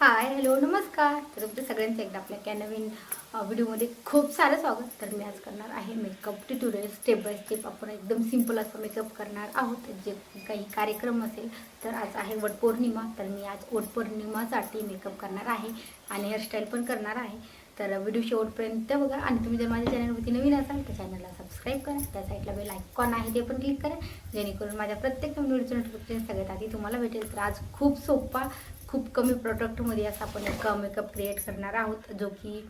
Hi hello नमस्कार. तर तुमचं सगळ्यांचं एकदा आपल्या क्या नवीन व्हिडिओमध्ये खूप सारं स्वागत. तर मी आज करणार आहे makeup tutorial step by step आपण एकदम सिंपल असं मेकअप करणार आहोत. जे काही कार्यक्रम असेल तर आज आहे वटपौर्णिमा तर मी आज वटपौर्णिमासाठी मेकअप करणार आहे आणि हेअरस्टाईल पण करणार आहे. तर व्हिडिओ शेवटपर्यंत बघा. आणि तुम्ही जर माझ्या चॅनलवरती नवीन असाल तर चॅनलला सबस्क्राईब करा. त्या साईडला बेल आयकॉन आहे ते पण क्लिक करा. जेणेकरून माझ्या प्रत्येक व्हिडिओचं नोटिफिकेशन सगळ्यात आधी तुम्हाला भेटेल. तर आज खूप सोपा खूप कमी प्रोडक्टमध्ये असा आपण एक मेकअप क्रिएट करणार आहोत. जो की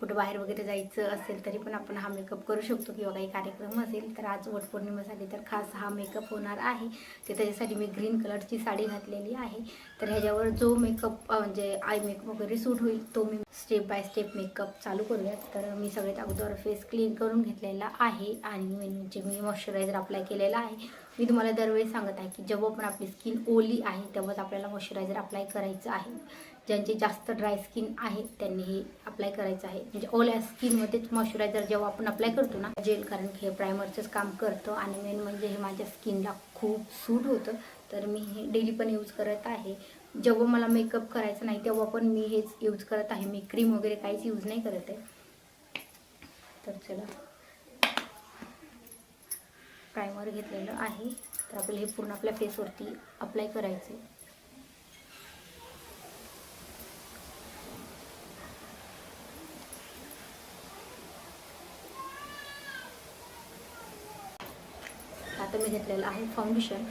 कुठं बाहेर वगैरे जायचं असेल तरी पण आपण हा मेकअप करू शकतो किंवा काही कार्यक्रम असेल तर आज वटपौर्णिमेसाठी तर खास हा मेकअप होणार आहे. तर त्याच्यासाठी मी ग्रीन कलरची साडी घातलेली आहे. तर ह्याच्यावर जो मेकअप म्हणजे आय मेकअप वगैरे सूट होईल तो मी स्टेप बाय स्टेप मेकअप चालू करूयात. तर मी सगळ्यात अगोदर फेस क्लीन करून घेतलेला आहे. आणि म्हणजे मी मॉइश्चरायझर अप्लाय केलेला आहे. मी तुम्हाला दरवेळी सांगत आहे की जेव्हा पण आपली स्किन ओली आहे तेव्हाच आपल्याला मॉइश्चरायझर अप्लाय करायचं आहे. ज्यांचे जास्त ड्राय स्किन आहे त्यांनी हे अप्लाय करायचं आहे. म्हणजे ओल्या स्किनमध्येच मॉइश्चरायझर जेव्हा आपण अप्लाय करतो ना जेल कारण की हे प्रायमरचंच काम करतं आणि मेन म्हणजे हे माझ्या स्किनला खूप सूट होतं. तर मी हे डेली पण यूज करत आहे. जेव्हा मला मेकअप करायचा नाही तेव्हा पण मी हेच यूज करत आहे. मी क्रीम वगैरे काहीच यूज नाही करत आहे. तर चला. प्रायमर घेतलेलं आहे. तर आपल्याला हे पूर्ण आपल्या फेसवरती अप्लाय करायचं आहे आता मी घेतलेलं आहे फाउंडेशन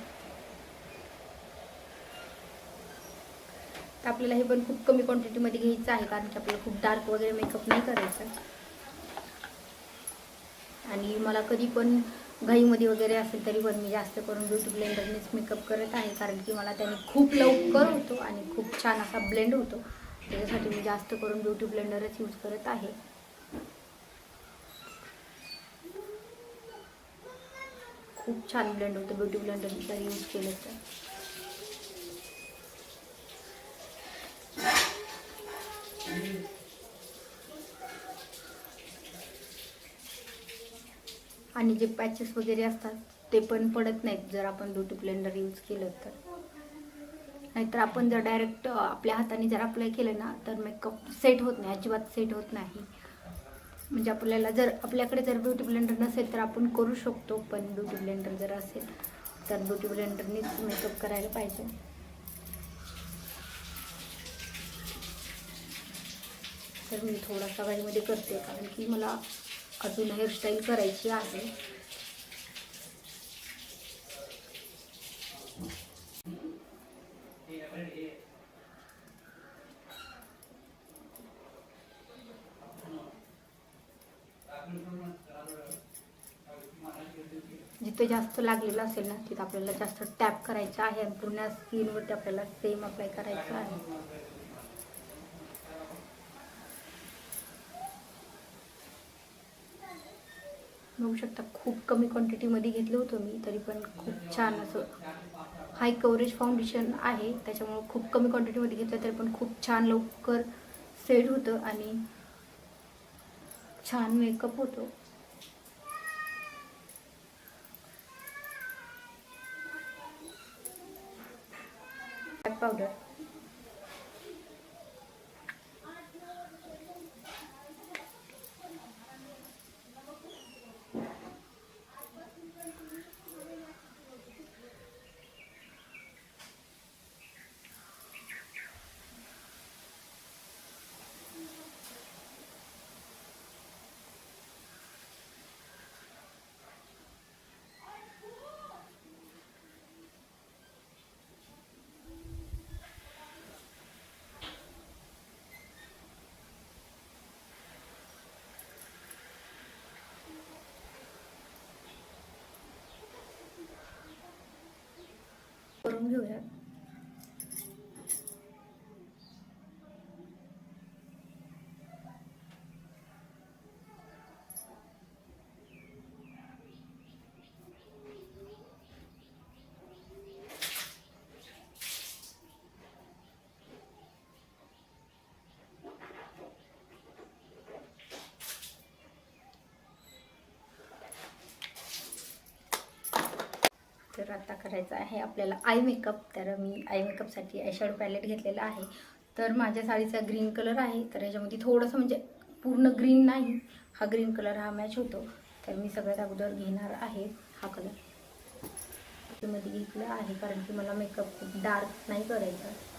तर आपल्याला हे पण खूप कमी क्वांटिटीमध्ये घ्यायचं आहे कारण की आपल्याला खूप डार्क वगैरे मेकअप नाही करायचा. आणि मला कधी पण घाईमध्ये वगैरे असेल तरी पण मी जास्त करून ब्युटी ब्लेंडरनेच मेकअप करत आहे. कारण की मला त्याने खूप लवकर होतो आणि खूप छान असा ब्लेंड होतो. त्याच्यासाठी मी जास्त करून ब्युटी ब्लेंडरच यूज करत आहे. खूप छान ब्लेंड होतं. ब्युटी ब्लेंडर जर यूज केलं तर आणि जे पॅचेस वगैरे असतात ते पण पडत नाहीत. जर आपण ब्युटी ब्लेंडर यूज केलं तर. नाहीतर आपण जर डायरेक्ट आपल्या हाताने जर अप्लाय केलं ना तर मेकअप सेट होत नाही. अजिबात सेट होत नाही. म्हणजे आपल्याला जर आपल्याकडे जर ब्युटी ब्लेंडर नसेल तर आपण करू शकतो पण ब्युटी ब्लेंडर जर असेल तर ब्युटी ब्लेंडरनीच मेकअप करायला पाहिजे. तर मी थोडासा घाईमध्ये करते कारण की मला अजून हेअरस्टाईल करायची आहे. जिथे जास्त लागलेलं असेल ना तिथं आपल्याला जास्त टॅप करायचं आहे आणि पूर्ण स्किनवरती आपल्याला सेम अप्लाय करायचं आहे. बघू शकता. खूप कमी क्वांटिटीमध्ये घेतलं होतं मी तरी पण खूप छान असं हाय कवरेज फाउंडेशन आहे. त्याच्यामुळं खूप कमी क्वांटिटीमध्ये घेतलं तरी पण खूप छान लवकर सेड होतं आणि छान मेकअप होतो. पावडर करून घेऊयात. तर आता करायचं आहे आपल्याला आय मेकअप. तर मी आय मेकअपसाठी आय शॅडो पॅलेट घेतलेला आहे. तर माझ्या साडीचा ग्रीन कलर आहे. तर याच्यामध्ये थोडंसं म्हणजे पूर्ण ग्रीन नाही हा ग्रीन कलर हा मॅच होतो. तर मी सगळ्यात अगोदर घेणार आहे हा कलरमध्ये घेतला आहे कारण की मला मेकअप खूप डार्क नाही करायचा.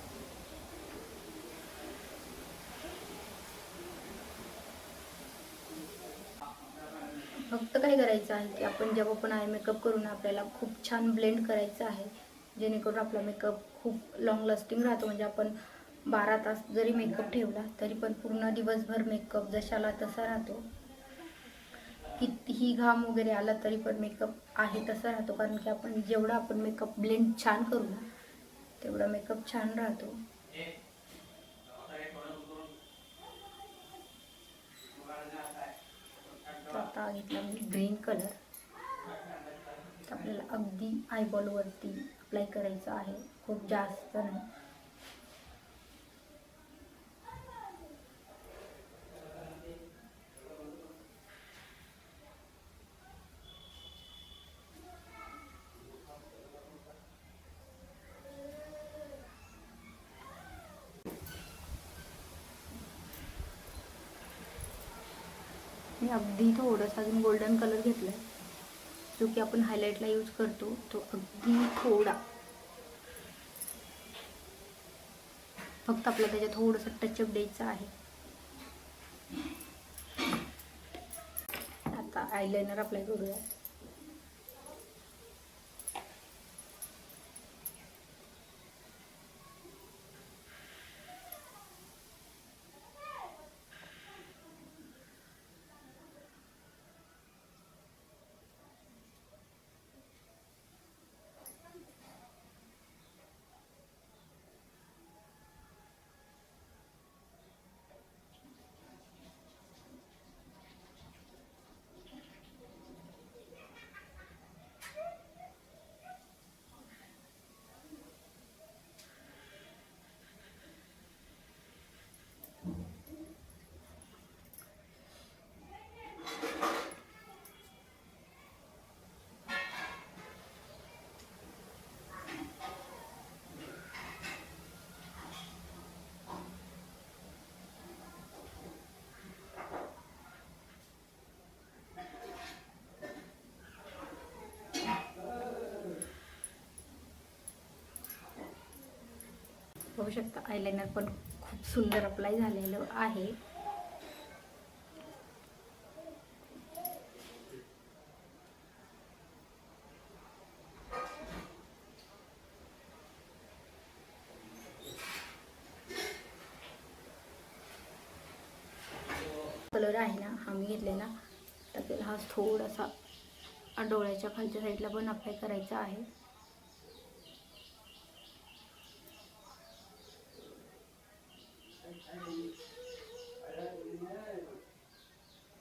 फक्त काय करायचं आहे की आपण जेव्हा पण आय मेकअप करून आपल्याला खूप छान ब्लेंड करायचं आहे जेणेकरून आपला मेकअप खूप लॉंग लास्टिंग राहतो. म्हणजे आपण बारा तास जरी मेकअप ठेवला तरी पण पूर्ण दिवसभर मेकअप जशाला तसा राहतो. कितीही घाम वगैरे आला तरी पण मेकअप आहे तसा राहतो. कारण की आपण जेवढा आपण मेकअप ब्लेंड छान करू ना तेवढा मेकअप छान राहतो. म्हणजे तर घेतला मी ग्रीन कलर आपल्याला अगदी आयबॉलवरती अप्लाय करायचं आहे. खूप जास्त नाही. मी अगदी थोडंसं अजून गोल्डन कलर घेतला आहे जो की आपण हायलाईटला यूज करतो तो अगदी थोडा. फक्त आपल्याला त्याच्यात थोडंसं टचअप द्यायचं आहे. आता आयलायनर अप्लाय करूया. बघू शकता आयलायनर पण खूप सुंदर अप्लाय झालेलं आहे. कलर आहे ना हा मी घेतलेला तर त्याला हा थोडासा डोळ्याच्या खालच्या साईडला पण अप्लाय करायचा आहे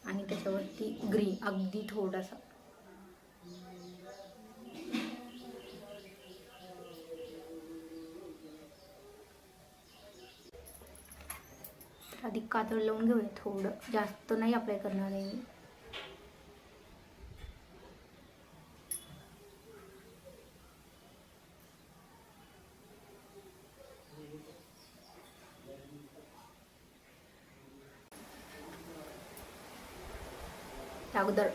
आणि त्याच्यावरती ग्रीन अगदी थोडासा. आधी कातळ लावून घेऊया थोडं. जास्त नाही अप्लाय करणार आहे त्या अगोदर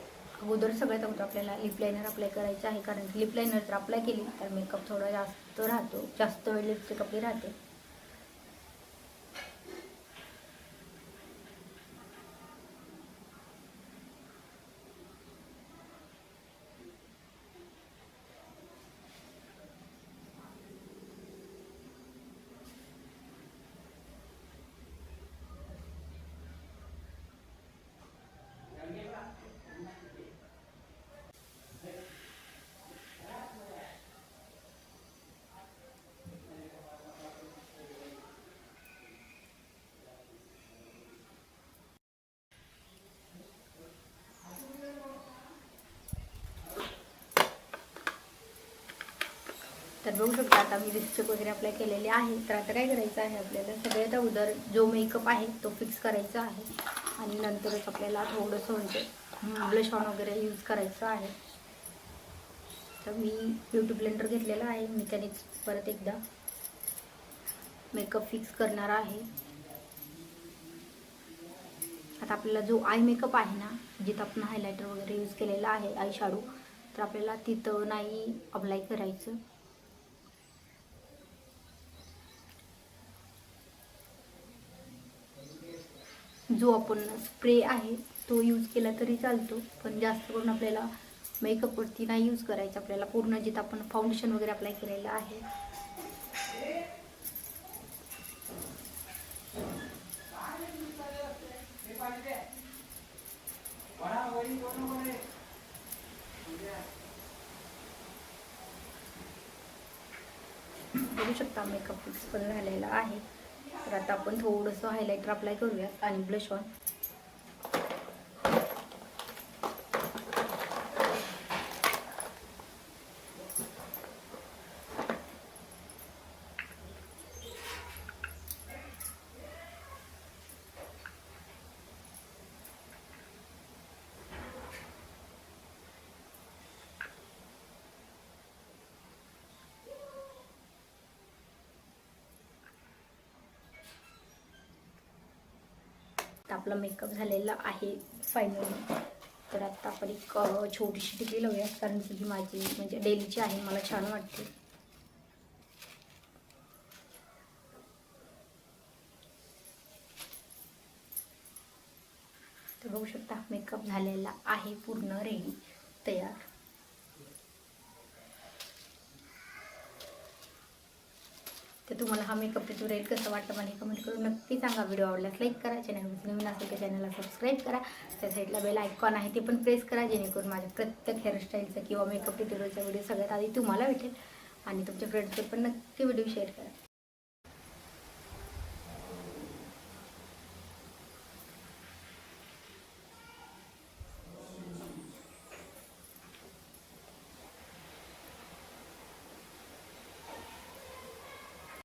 अगोदर सगळ्यात अगोदर आपल्याला लिप लायनर अप्लाय करायचं आहे. कारण लिप लायनर जर अप्लाय केली तर मेकअप थोडा जास्त राहतो. जास्त वेळ लिपस्टिक आपली राहते. तर बघू शकता. आता मी लिपस्टिक वगैरे अप्लाय केलेले आहे. तर आता काय करायचं आहे आपल्याला? सगळ्यात अगोदर जो मेकअप आहे तो फिक्स करायचा आहे. आणि नंतरच आपल्याला थोडंसं म्हणजे ब्लश ऑन वगैरे यूज करायचं आहे. तर मी ब्युटी ब्लेंडर घेतलेला आहे. मी त्यानेच परत एकदा मेकअप फिक्स करणार आहे. आता आपल्याला जो आय मेकअप आहे ना जिथं आपण हायलायटर वगैरे यूज केलेला आहे आय शाडू तर आपल्याला तिथं नाही अप्लाय करायचं. जो आपण स्प्रे आहे तो यूज केला तरी चालतो. पण जास्त करून आपल्याला मेकअपवरती नाही यूज करायचं. आपल्याला पूर्ण जिथं आपण फाउंडेशन वगैरे अप्लाय केलेलं आहे. बघू शकता मेकअप पण झालेला आहे. तर आता आपण थोडंसं हायलायटर अप्लाय करूया आणि ब्लश ऑन तर आपला मेकअप झालेला आहे फायनली तर आता आपण एक छोटीशी टिकली लावूयात कारण की ही माझी म्हणजे डेलीची आहे मला छान वाटते. तर बघू शकता मेकअप झालेला आहे पूर्ण रेडी तयार. तुम्हाला हा मेकअप ट्युटोरियल कसं वाटतं मला कमेंट करून नक्की सांगा. व्हिडिओ आवडल्यास लाईक करा. चॅनल नवीन असेल तर चॅनलला सबस्क्राईब करा. त्या साईडला बेल आयकॉन आहे ते पण प्रेस करा जेणेकरून माझ्या प्रत्येक हेअरस्टाईलचा किंवा मेकअप ट्युटोरियलचा व्हिडिओ सगळ्यात आधी तुम्हाला भेटेल. आणि तुमच्या फ्रेंड्सवर पण नक्की व्हिडिओ शेअर करा.